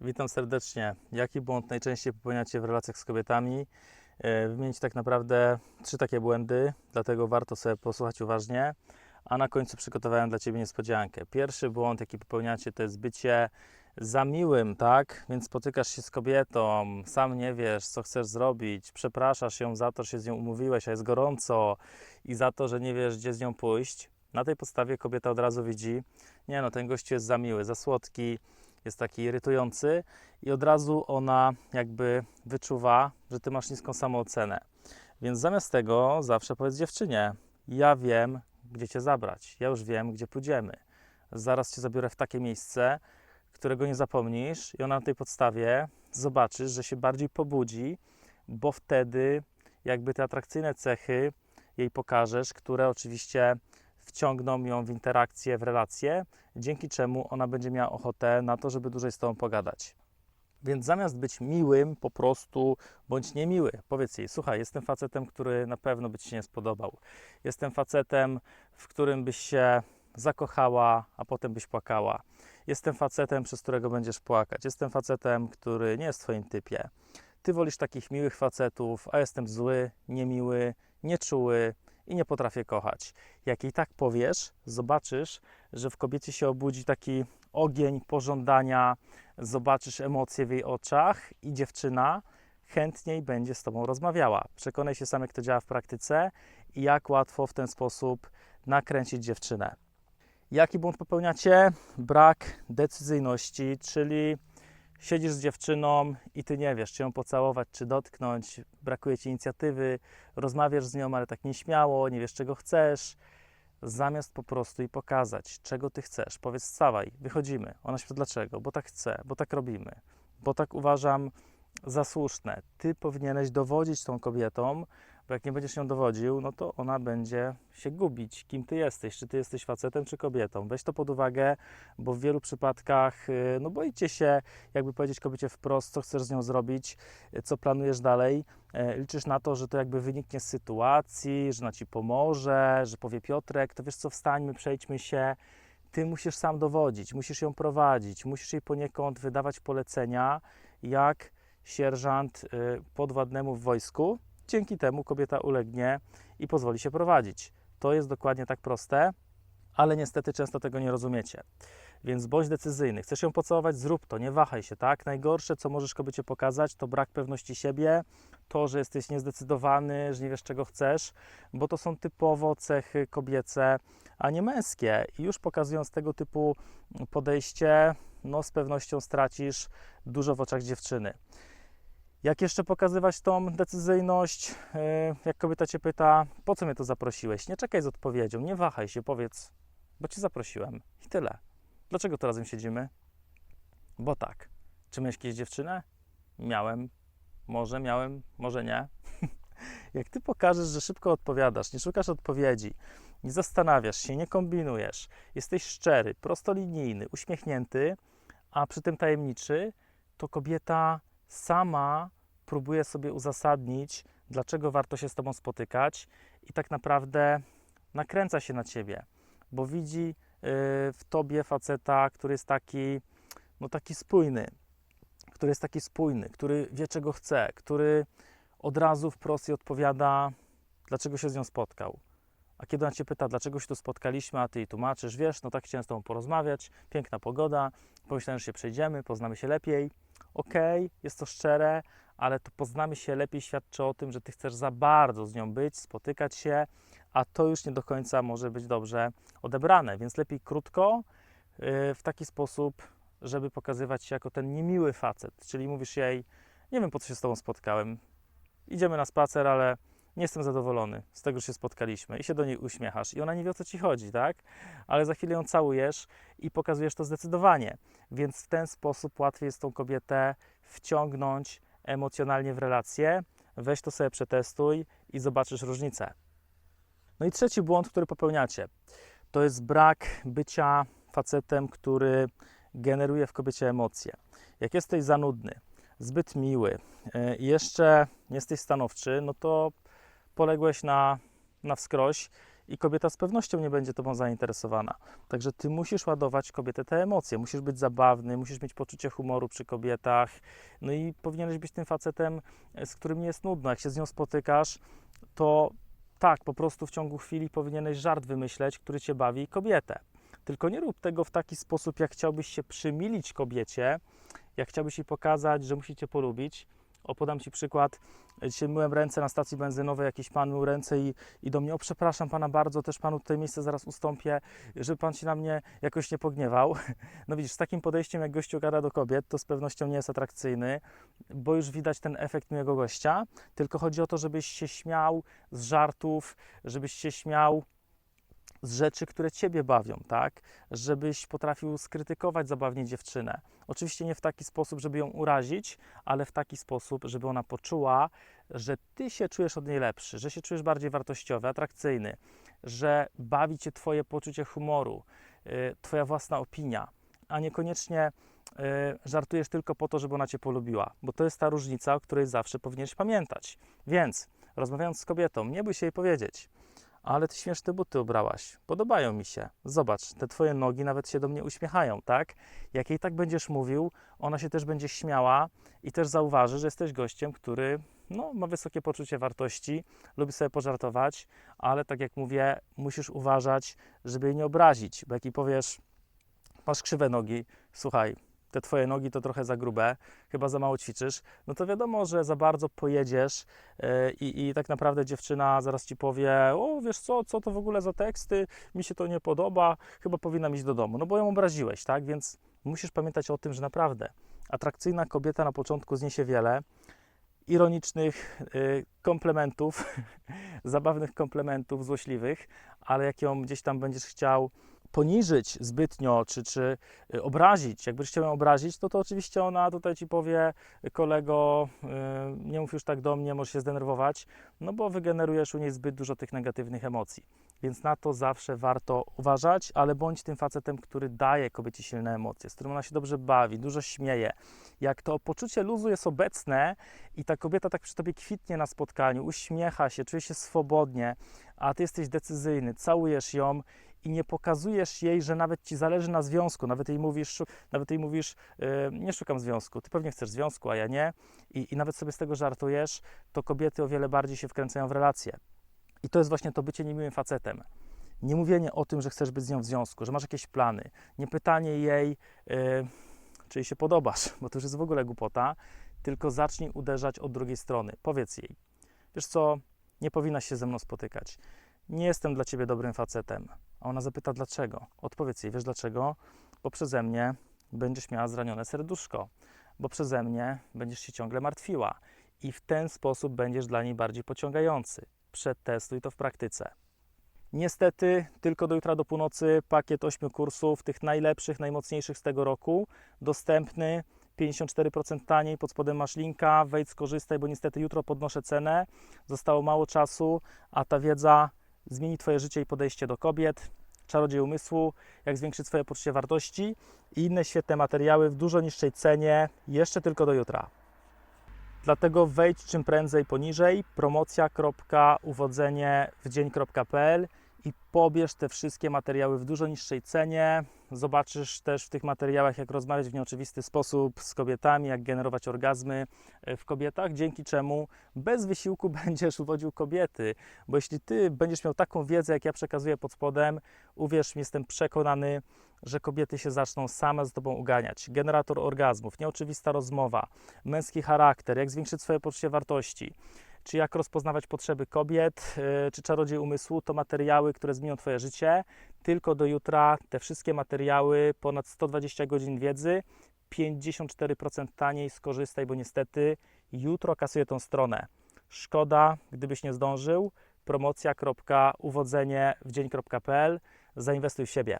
Witam serdecznie. Jaki błąd najczęściej popełniacie w relacjach z kobietami? E, Wymienić tak naprawdę trzy takie błędy, dlatego warto sobie posłuchać uważnie. A na końcu przygotowałem dla Ciebie niespodziankę. Pierwszy błąd, jaki popełniacie, to jest bycie za miłym, tak? Więc spotykasz się z kobietą, sam nie wiesz, co chcesz zrobić, przepraszasz ją za to, że się z nią umówiłeś, a jest gorąco i za to, że nie wiesz, gdzie z nią pójść. Na tej podstawie kobieta od razu widzi, nie no, ten gościu jest za miły, za słodki, jest taki irytujący i od razu ona jakby wyczuwa, że ty masz niską samoocenę. Więc zamiast tego zawsze powiedz dziewczynie, ja wiem, gdzie cię zabrać, ja już wiem, gdzie pójdziemy. Zaraz cię zabiorę w takie miejsce, którego nie zapomnisz i ona na tej podstawie zobaczysz, że się bardziej pobudzi, bo wtedy jakby te atrakcyjne cechy jej pokażesz, które oczywiście wciągną ją w interakcję, w relacje, dzięki czemu ona będzie miała ochotę na to, żeby dłużej z Tobą pogadać. Więc zamiast być miłym, po prostu bądź niemiły. Powiedz jej, słuchaj, jestem facetem, który na pewno by Ci się nie spodobał. Jestem facetem, w którym byś się zakochała, a potem byś płakała. Jestem facetem, przez którego będziesz płakać. Jestem facetem, który nie jest w Twoim typie. Ty wolisz takich miłych facetów, a jestem zły, niemiły, nieczuły i nie potrafię kochać. Jak jej tak powiesz, zobaczysz, że w kobiecie się obudzi taki ogień pożądania, zobaczysz emocje w jej oczach i dziewczyna chętniej będzie z Tobą rozmawiała. Przekonaj się sam, jak to działa w praktyce i jak łatwo w ten sposób nakręcić dziewczynę. Jaki błąd popełniacie? Brak decyzyjności, czyli siedzisz z dziewczyną i ty nie wiesz, czy ją pocałować, czy dotknąć, brakuje ci inicjatywy, rozmawiasz z nią, ale tak nieśmiało, nie wiesz, czego chcesz. Zamiast po prostu jej pokazać, czego ty chcesz, powiedz, wstawaj, wychodzimy. Ona się dlaczego? Bo tak chcę, bo tak robimy, bo tak uważam za słuszne. Ty powinieneś dowodzić tą kobietą, bo jak nie będziesz ją dowodził, no to ona będzie się gubić, kim ty jesteś, czy ty jesteś facetem, czy kobietą. Weź to pod uwagę, bo w wielu przypadkach, y, no boicie się, jakby powiedzieć kobiecie wprost, co chcesz z nią zrobić, y, co planujesz dalej. E, Liczysz na to, że to jakby wyniknie z sytuacji, że ona ci pomoże, że powie Piotrek, to wiesz co, wstańmy, przejdźmy się. Ty musisz sam dowodzić, musisz ją prowadzić, musisz jej poniekąd wydawać polecenia, jak sierżant y, podwładnemu w wojsku. Dzięki temu kobieta ulegnie i pozwoli się prowadzić. To jest dokładnie tak proste, ale niestety często tego nie rozumiecie. Więc bądź decyzyjny. Chcesz ją pocałować, zrób to, nie wahaj się, tak? Najgorsze, co możesz kobiecie pokazać, to brak pewności siebie, to, że jesteś niezdecydowany, że nie wiesz, czego chcesz, bo to są typowo cechy kobiece, a nie męskie. I już pokazując tego typu podejście, no z pewnością stracisz dużo w oczach dziewczyny. Jak jeszcze pokazywać tą decyzyjność? Yy, Jak kobieta cię pyta, po co mnie to zaprosiłeś? Nie czekaj z odpowiedzią, nie wahaj się, powiedz, bo cię zaprosiłem i tyle. Dlaczego tu razem siedzimy? Bo tak. Czy miałeś kiedyś dziewczynę? Miałem. Może miałem, może nie. Jak ty pokażesz, że szybko odpowiadasz, nie szukasz odpowiedzi, nie zastanawiasz się, nie kombinujesz, jesteś szczery, prostolinijny, uśmiechnięty, a przy tym tajemniczy, to kobieta sama próbuje sobie uzasadnić, dlaczego warto się z tobą spotykać i tak naprawdę nakręca się na ciebie, bo widzi yy, w tobie faceta, który jest taki, no taki spójny, który jest taki spójny, który wie czego chce, który od razu wprost jej odpowiada, dlaczego się z nią spotkał. A kiedy ona cię pyta, dlaczego się tu spotkaliśmy, a ty jej tłumaczysz, wiesz, no tak chciałem z tobą porozmawiać, piękna pogoda, pomyślałem, że się przejdziemy, poznamy się lepiej. Okej, jest to szczere, ale to poznamy się lepiej świadczy o tym, że ty chcesz za bardzo z nią być, spotykać się, a to już nie do końca może być dobrze odebrane, więc lepiej krótko, yy, w taki sposób, żeby pokazywać się jako ten niemiły facet, czyli mówisz jej, nie wiem po co się z tobą spotkałem, idziemy na spacer, ale nie jestem zadowolony z tego, że się spotkaliśmy i się do niej uśmiechasz i ona nie wie o co ci chodzi, tak? Ale za chwilę ją całujesz i pokazujesz to zdecydowanie, więc w ten sposób łatwiej jest tą kobietę wciągnąć emocjonalnie w relację. Weź to sobie przetestuj i zobaczysz różnicę. No i trzeci błąd, który popełniacie, to jest brak bycia facetem, który generuje w kobiecie emocje. Jak jesteś za nudny, zbyt miły yy, i jeszcze nie jesteś stanowczy, no to poległeś na, na wskroś i kobieta z pewnością nie będzie tobą zainteresowana. Także ty musisz ładować kobietę te emocje, musisz być zabawny, musisz mieć poczucie humoru przy kobietach, no i powinieneś być tym facetem, e, z którym nie jest nudno. Jak się z nią spotykasz, to tak, po prostu w ciągu chwili powinieneś żart wymyśleć, który cię bawi kobietę. Tylko nie rób tego w taki sposób, jak chciałbyś się przymilić kobiecie, jak chciałbyś jej pokazać, że musi cię polubić. O, podam Ci przykład. Dzisiaj myłem ręce na stacji benzynowej, jakiś pan mył ręce i, i do mnie, o przepraszam Pana bardzo, też Panu tutaj miejsce zaraz ustąpię, żeby Pan się na mnie jakoś nie pogniewał. No widzisz, z takim podejściem, jak gościu gada do kobiet, to z pewnością nie jest atrakcyjny, bo już widać ten efekt miłego gościa, tylko chodzi o to, żebyś się śmiał z żartów, żebyś się śmiał z rzeczy, które Ciebie bawią, tak? Żebyś potrafił skrytykować zabawnie dziewczynę. Oczywiście nie w taki sposób, żeby ją urazić, ale w taki sposób, żeby ona poczuła, że Ty się czujesz od niej lepszy, że się czujesz bardziej wartościowy, atrakcyjny, że bawi Cię Twoje poczucie humoru, y, Twoja własna opinia, a niekoniecznie y, żartujesz tylko po to, żeby ona Cię polubiła, bo to jest ta różnica, o której zawsze powinieneś pamiętać. Więc, rozmawiając z kobietą, nie bój się jej powiedzieć, ale ty śmieszne buty ubrałaś, podobają mi się. Zobacz, te twoje nogi nawet się do mnie uśmiechają, tak? Jak jej tak będziesz mówił, ona się też będzie śmiała i też zauważy, że jesteś gościem, który no, ma wysokie poczucie wartości, lubi sobie pożartować, ale tak jak mówię, musisz uważać, żeby jej nie obrazić, bo jak jej powiesz, masz krzywe nogi, słuchaj, te twoje nogi to trochę za grube, chyba za mało ćwiczysz, no to wiadomo, że za bardzo pojedziesz yy, i, i tak naprawdę dziewczyna zaraz ci powie, o wiesz co, co to w ogóle za teksty, mi się to nie podoba, chyba powinnam iść do domu, no bo ją obraziłeś, tak? Więc musisz pamiętać o tym, że naprawdę atrakcyjna kobieta na początku zniesie wiele, ironicznych yy, komplementów, zabawnych komplementów, złośliwych, ale jak ją gdzieś tam będziesz chciał poniżyć zbytnio, czy, czy y, obrazić, jakbyś chciał ją obrazić, to to oczywiście ona tutaj ci powie, kolego, y, nie mów już tak do mnie, możesz się zdenerwować, no bo wygenerujesz u niej zbyt dużo tych negatywnych emocji. Więc na to zawsze warto uważać, ale bądź tym facetem, który daje kobiecie silne emocje, z którym ona się dobrze bawi, dużo śmieje. Jak to poczucie luzu jest obecne i ta kobieta tak przy tobie kwitnie na spotkaniu, uśmiecha się, czuje się swobodnie, a ty jesteś decyzyjny, całujesz ją i nie pokazujesz jej, że nawet ci zależy na związku, nawet jej mówisz, nawet jej mówisz yy, nie szukam związku, ty pewnie chcesz związku, a ja nie I, i nawet sobie z tego żartujesz, to kobiety o wiele bardziej się wkręcają w relacje. I to jest właśnie to bycie niemiłym facetem. Nie mówienie o tym, że chcesz być z nią w związku, że masz jakieś plany. Nie pytanie jej, yy, czy jej się podobasz, bo to już jest w ogóle głupota, tylko zacznij uderzać od drugiej strony. Powiedz jej, wiesz co, nie powinnaś się ze mną spotykać. Nie jestem dla ciebie dobrym facetem. A ona zapyta dlaczego. Odpowiedz jej, wiesz dlaczego? Bo przeze mnie będziesz miała zranione serduszko, bo przeze mnie będziesz się ciągle martwiła i w ten sposób będziesz dla niej bardziej pociągający. Przetestuj to w praktyce. Niestety, tylko do jutra do północy pakiet 8 kursów, tych najlepszych, najmocniejszych z tego roku, dostępny 54% taniej, pod spodem masz linka, wejdź, skorzystaj, bo niestety jutro podnoszę cenę, zostało mało czasu, a ta wiedza zmieni Twoje życie i podejście do kobiet, czarodziej umysłu, jak zwiększyć swoje poczucie wartości i inne świetne materiały w dużo niższej cenie, jeszcze tylko do jutra. Dlatego wejdź czym prędzej poniżej promocja.uwodzenie w dzień.pl i pobierz te wszystkie materiały w dużo niższej cenie. Zobaczysz też w tych materiałach, jak rozmawiać w nieoczywisty sposób z kobietami, jak generować orgazmy e, w kobietach, dzięki czemu bez wysiłku będziesz uwodził kobiety. Bo jeśli ty będziesz miał taką wiedzę, jak ja przekazuję pod spodem, uwierz mi, jestem przekonany, że kobiety się zaczną same z tobą uganiać. Generator orgazmów, nieoczywista rozmowa, męski charakter, jak zwiększyć swoje poczucie wartości czy jak rozpoznawać potrzeby kobiet, yy, czy czarodziej umysłu, to materiały, które zmienią Twoje życie. Tylko do jutra te wszystkie materiały, ponad 120 godzin wiedzy, 54% taniej, skorzystaj, bo niestety jutro kasuję tą stronę. Szkoda, gdybyś nie zdążył. Promocja.uwodzenie w. Zainwestuj w siebie.